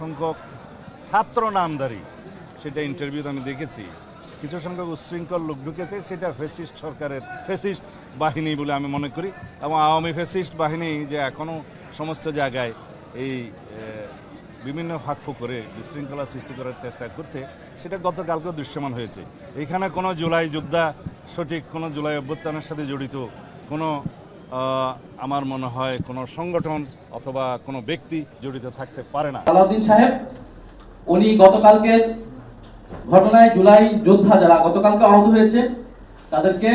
সংখ্যক ছাত্র নামদারি সেটা ইন্টারভিউতে আমি দেখেছি। কিছু সংখ্যক উচ্ছৃঙ্খল লোক ঢুকেছে, সেটা ফেসিস্ট সরকারের ফেসিস্ট বাহিনী বলে আমি মনে করি এবং আওয়ামী ফেসিস্ট বাহিনী যে এখনও সমস্ত জায়গায় এই বিভিন্ন ফাঁকফু করে বিশৃঙ্খলা সৃষ্টি করার চেষ্টা করছে, সেটা গতকালকেও দৃশ্যমান হয়েছে। এখানে কোনো জুলাই যোদ্ধা সঠিক কোনো জুলাই অভ্যুত্থানের সাথে জড়িত কোনো আমার মনে হয় কোনো সংগঠন অথবা কোনো ব্যক্তি জড়িত থাকতে পারে না। আলাউদ্দিন সাহেব, উনি গতকালকে ঘটনায় জুলাই যোদ্ধা যারা, গতকালকে আহত হয়েছে, তাদেরকে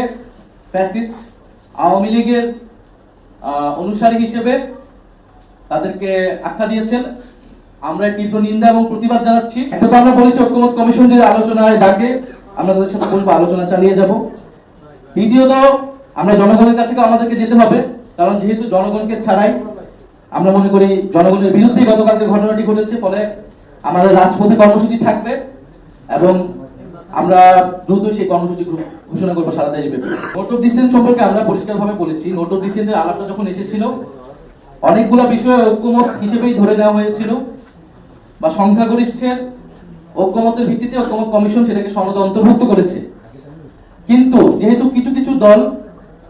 ফ্যাসিস্ট আওয়ামী লীগের অনুসারী হিসেবে তাদেরকে আখ্যা দিয়েছেন। আমরা তীব্র নিন্দা এবং প্রতিবাদ জানাচ্ছি। একটা তো আমরা বলেছি, ঐক্যমত কমিশন যদি আলোচনায় ডাকে, আমরা তাদের সাথে বলব, আলোচনা চালিয়ে যাব। দ্বিতীয়ত আমরা জনগণের কাছে আমাদেরকে যেতে হবে, কারণ যেহেতু জনগণকে ছাড়াই আমরা মনে করি জনগণের বিরুদ্ধে গতকালকে ঘটনাটি ঘটেছে, ফলে আমাদের রাজপথে কর্মসূচি থাকবে এবং আমরা দ্রুত সেই কর্মসূচি ঘোষণা করব সারা দেশব্যাপী নোট অফ ডিসেন্ট সম্পর্কে আমরা পরিষ্কারভাবে বলেছি। নোট অফ ডিসেন্টের আলাপটা যখন এসেছিল, অনেকগুলো বিষয় ঐক্যমত হিসেবেই ধরে নেওয়া হয়েছিল, বা সংখ্যাগরিষ্ঠের ঐক্যমতের ভিত্তিতে ঐক্যমত কমিশন সেটাকে সনদে অন্তর্ভুক্ত করেছে। কিন্তু যেহেতু কিছু কিছু দল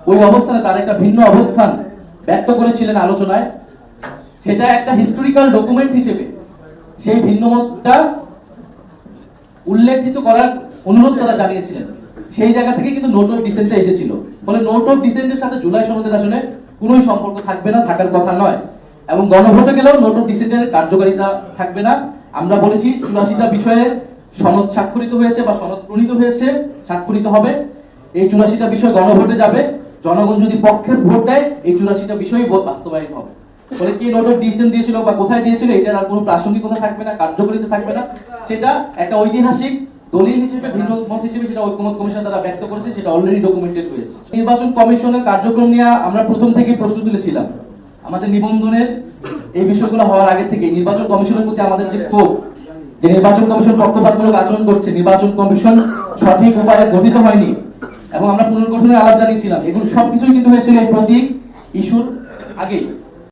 ওই অবস্থানে তার একটা ভিন্ন অবস্থান ব্যক্ত করেছিলেন আলোচনায়। সেটা একটা হিস্টোরিক্যাল ডকুমেন্ট হিসেবে। সেই ভিন্ন মতটা উল্লেখিত করার অনুরোধ তারা জানিয়েছিলেন। সেই জায়গা থেকে কিন্তু নোট অফ ডিসেন্টটা এসেছিল। ফলে নোট অফ ডিসেন্টের সাথে জুলাই সনদের আসলে কোনোই সম্পর্ক থাকবে না, থাকার কথা নয়। এবং গণভোটে গেলেও নোট অফ ডিসেন্টের কার্যকারিতা থাকবে না। আমরা বলেছি চুরাশিটা বিষয়ে সনদ স্বাক্ষরিত হয়েছে বা সনদ প্রণীত হয়েছে, স্বাক্ষরিত হবে। এই চুরাশিটা বিষয় গণভোটে যাবে। জনগণ যদি পক্ষের ভোট দেয়, এই চুরাশিটা বিষয় বাস্তবায়ন হবে। ফলে কে ডিসিশন দিয়েছিল বা কোথায় দিয়েছিল, এটার আর কোনো প্রাসঙ্গিকতা থাকবে না, কার্যকরিতা থাকবে না। সেটা একটা ঐতিহাসিক দলিল হিসেবে ভিন্ন মত হিসেবে সেটা ঐক্যমত কমিশন দ্বারা ব্যক্ত করেছে, সেটা অলরেডি ডকুমেন্টেড হয়েছে। নির্বাচন কমিশনের কার্যক্রম নিয়ে আমরা প্রথম থেকেই প্রশ্ন তুলেছিলাম। আমাদের নিবন্ধনের এই বিষয়গুলো হওয়ার আগে থেকে নির্বাচন কমিশনের প্রতি আমাদের যে ক্ষোভ, যে নির্বাচন কমিশন পক্ষপাতমূলক আচরণ করছে, নির্বাচন কমিশন সঠিক উপায়ে গঠিত হয়নি এবং আমরা পুনর্গঠনের আলাপ জানিয়েছিলাম। এগুলো সবকিছুই কিন্তু হয়েছিল এই প্রতীক ইস্যুর আগেই।